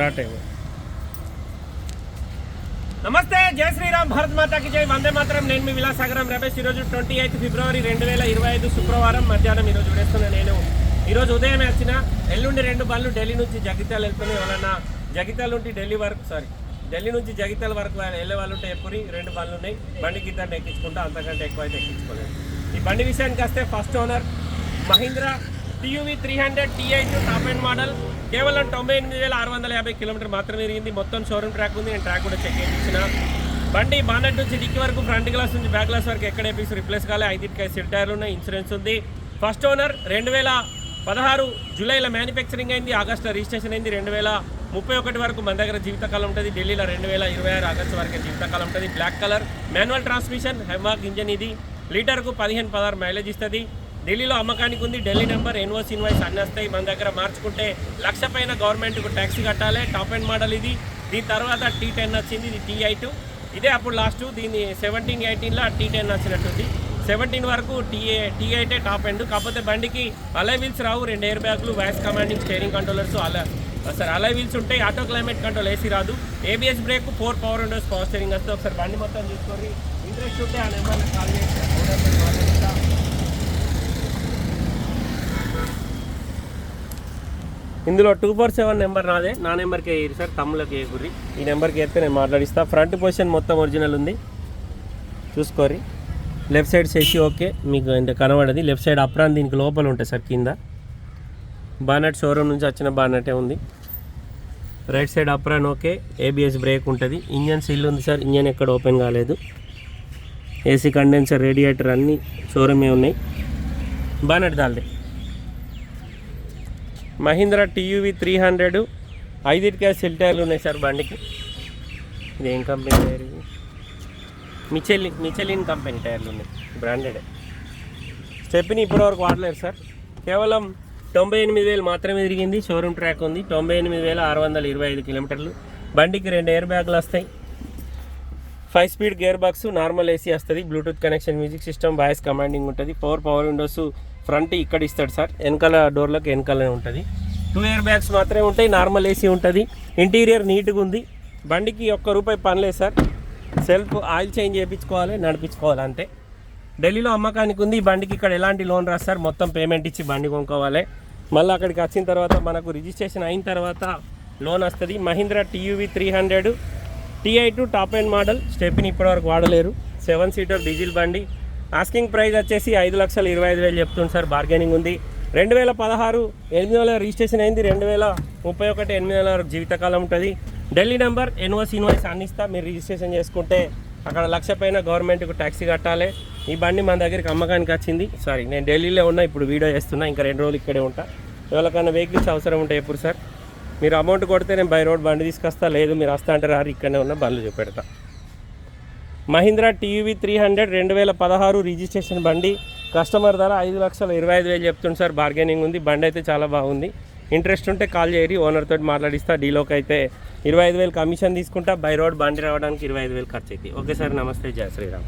Start అయ్యాయి నమస్తే జై శ్రీరామ్ భారత్ మాతాకి జై. వందే మాత్రం. నేను మీ విలాసాగరం రమేష్. ఈరోజు ట్వంటీ ఎయిత్ ఫిబ్రవరి రెండు వేల ఇరవై ఐదు శుక్రవారం మధ్యాహ్నం ఈరోజు విడేస్తున్నా నేను. ఈరోజు ఉదయం వచ్చిన ఎల్లుండి రెండు బళ్ళు ఢిల్లీ నుంచి జగిత్యాల వెళ్తున్నాయి. ఎవరన్నా జగిత్యాల నుండి ఢిల్లీ వరకు సారీ ఢిల్లీ నుంచి జగిత్యాల వరకు వెళ్ళే వాళ్ళు ఉంటే ఎప్పుడు రెండు బళ్ళు ఉన్నాయి. బండి గిద్దాన్ని ఎక్కించుకుంటా అంతకంటే ఎక్కువ అయితే ఎక్కించుకోలేదు. ఈ బండి విషయానికి వస్తే first owner Mahindra TUV three hundred TI two top and model. కేవలం తొంభై ఎనిమిది వేల ఆరు వందల యాభై కిలోమీటర్ మాత్రమే తిరిగింది. మొత్తం షోరూమ్ ట్రాక్ ఉంది. నేను ట్రాక్ కూడా చెక్ చేయించిన. బండి బానెట్ నుంచి డిక్కి వరకు ఫ్రంట్ గ్లాస్ నుంచి బ్యాక్ గ్లాస్ వరకు ఎక్కడ ఏపీస్ రిప్లేస్ కాలే. ఐదుకి ఐదు టైర్లు ఉన్నాయి. ఇన్సూరెన్స్ ఉంది. ఫస్ట్ ఓనర్ రెండు వేల పదహారు జూలైలో మ్యానుఫ్యాక్చరింగ్ అయింది. ఆగస్టులో రిజిస్ట్రేషన్ అయింది. రెండు వేల ముప్పై ఒకటి వరకు మన దగ్గర జీవితకాలం ఉంటుంది. ఢిల్లీలో రెండు వేల ఇరవై ఆరు ఆగస్టు వరకు జీవితకాలం ఉంటుంది. Black colour. మాన్యువల్ ట్రాన్స్మిషన్ హెమాక్ ఇంజన్ ఇది. లీటర్కు పదిహేను పదహారు మైలేజ్ ఇస్తుంది. ఢిల్లీలో అమ్మకానికి ఉంది. ఢిల్లీ నెంబర్ ఎన్ఓస్ ఇన్వాయిస్ అన్నీ వస్తాయి మన దగ్గర మార్చుకుంటే లక్ష పైన గవర్నమెంట్కు ట్యాక్స్ కట్టాలి. టాప్ అండ్ మోడల్ ఇది. దీని తర్వాత టీ టెన్ వచ్చింది. ఇది టీ. ఎయిట్ ఇదే అప్పుడు లాస్ట్. దీన్ని సెవెంటీన్ ఎయిటీన్లో టీ టెన్ వచ్చినట్టుంది. సెవెంటీన్ వరకు T A T top end కాకపోతే బండికి అలై వీల్స్ రావు. రెండు ఎయిర్ బ్యాగ్లు వాయిస్ కమాండింగ్ స్టేరింగ్ కంట్రోలర్స్ అలా సార్ అలై వీల్స్ ఉంటాయి ఆటో క్లైమేట్ కంట్రోల్ ఏసీ రాదు. ABS brake four power windows power steering వస్తే ఒకసారి బండి మొత్తం తీసుకొని ఇంట్రెస్ట్ ఉంటే ఆ నెంబర్ని కాల్ చేసి ఇందులో టూ ఫోర్ సెవెన్ నెంబర్ నాదే. నా నెంబర్కి వేయరు సార్ తమ్ములకి ఏ ఈ నెంబర్కి వేస్తే నేను మాట్లాడిస్తా. ఫ్రంట్ పొజిషన్ మొత్తం ఒరిజినల్ ఉంది. చూసుకోరి లెఫ్ట్ సైడ్ చేసి ఓకే. మీకు ఇంత కనబడది. లెఫ్ట్ సైడ్ అప్రాన్ దీనికి లోపల ఉంటాయి సార్ కింద. బానట్ షోరూమ్ నుంచి వచ్చిన బానటే ఉంది. Right side apron okay. ABS brake ఉంటుంది. ఇంజన్ సీల్ ఉంది సార్. ఇంజన్ ఎక్కడ ఓపెన్ కాలేదు. ఏసీ కండెన్సర్ రేడియేటర్ అన్నీ షోరూమే ఉన్నాయి. Bonnet దాల్దే. Mahindra TUV three hundred. ఐదిటికే సెల్ టైర్లు ఉన్నాయి సార్ బండికి. ఇది ఏం కంపెనీ టైర్? ఇది మిచెలిన్ మిచెలిన్ కంపెనీ టైర్లు ఉన్నాయి. బ్రాండెడ్. స్టెప్ని ఇప్పటివరకు వాడలేదు సార్. కేవలం తొంభై ఎనిమిది వేలు మాత్రమే తిరిగింది. షోరూమ్ ట్రాక్ ఉంది. తొంభై ఎనిమిది వేల ఆరు వందల ఇరవై ఐదు కిలోమీటర్లు. బండికి రెండు ఎయిర్ బ్యాగులు వస్తాయి. Five speed gear box normal AC వస్తుంది. Bluetooth connection music system voice commanding ఉంటుంది. పవర్ పవర్ విండోస్ ఫ్రంట్ ఇక్కడ ఇస్తాడు సార్. వెనకాల డోర్లకు వెనకాలనే ఉంటుంది. టూ ఇయర్ బ్యాగ్స్ మాత్రమే ఉంటాయి నార్మల్ ఏసీ ఉంటుంది. ఇంటీరియర్ నీట్గా ఉంది. బండికి ఒక్క రూపాయి పనిలేదు సార్. సెల్ఫ్ ఆయిల్ చేంజ్ చేయించుకోవాలి నడిపించుకోవాలి అంతే. ఢిల్లీలో అమ్మకానికి ఉంది. బండికి ఇక్కడ ఎలాంటి లోన్ రాస్తారు మొత్తం పేమెంట్ ఇచ్చి బండి కొనుక్కోవాలి. మళ్ళీ అక్కడికి వచ్చిన తర్వాత మనకు రిజిస్ట్రేషన్ అయిన తర్వాత లోన్ వస్తుంది. Mahindra TUV three hundred TI two top and model stepney ఇప్పటివరకు వాడలేరు. సెవెన్ సీటర్ డీజిల్ బండి. ఆస్కింగ్ ప్రైస్ వచ్చేసి ఐదు లక్షల ఇరవై ఐదు వేలు చెప్తుంది సార్. బార్గెనింగ్ ఉంది. రెండు వేల పదహారు ఎనిమిది వేల రిజిస్ట్రేషన్ అయింది. రెండు వేల ముప్పై ఒకటి ఎనిమిది వేల వరకు జీవితకాలం ఉంటుంది. ఢిల్లీ నెంబర్ ఎన్ఓస్ ఇన్వాయిస్ అందిస్తా మీరు రిజిస్ట్రేషన్ చేసుకుంటే అక్కడ లక్ష పైన గవర్నమెంట్కు ట్యాక్సీ కట్టాలి. ఈ బండి మన దగ్గరికి అమ్మకానికి వచ్చింది. సారీ నేను ఢిల్లీలో ఉన్నా ఇప్పుడు వీడియో చేస్తున్నా. ఇంకా రెండు రోజులు ఇక్కడే ఉంటా. ఎవరికైనా వెహికల్స్ అవసరం ఉంటాయి ఎప్పుడు సార్. మీరు అమౌంట్ కొడితే నేను బై రోడ్ బండి తీసుకొస్తా. లేదు మీరు వస్తా అంటే రారు. ఇక్కడనే ఉన్న బండ్లు చూపెడతా. మహీంద్రా టీవీ త్రీ హండ్రెడ్ రెండు వేల పదహారు రిజిస్ట్రేషన్ బండి కస్టమర్ ధర ఐదు లక్షల ఇరవై ఐదు వేలు చెప్తుంది సార్. బార్గెనింగ్ ఉంది. బండి అయితే చాలా బాగుంది. ఇంట్రెస్ట్ ఉంటే కాల్ చేయరి. ఓనర్తో మాట్లాడిస్తా. డీలోకి అయితే ఇరవై ఐదు వేలు కమిషన్ తీసుకుంటా. బై రోడ్ బండి రావడానికి ఇరవై ఐదు వేలు ఖర్చు అవుతాయి ఓకే సార్. నమస్తే. జయ శ్రీరామ్.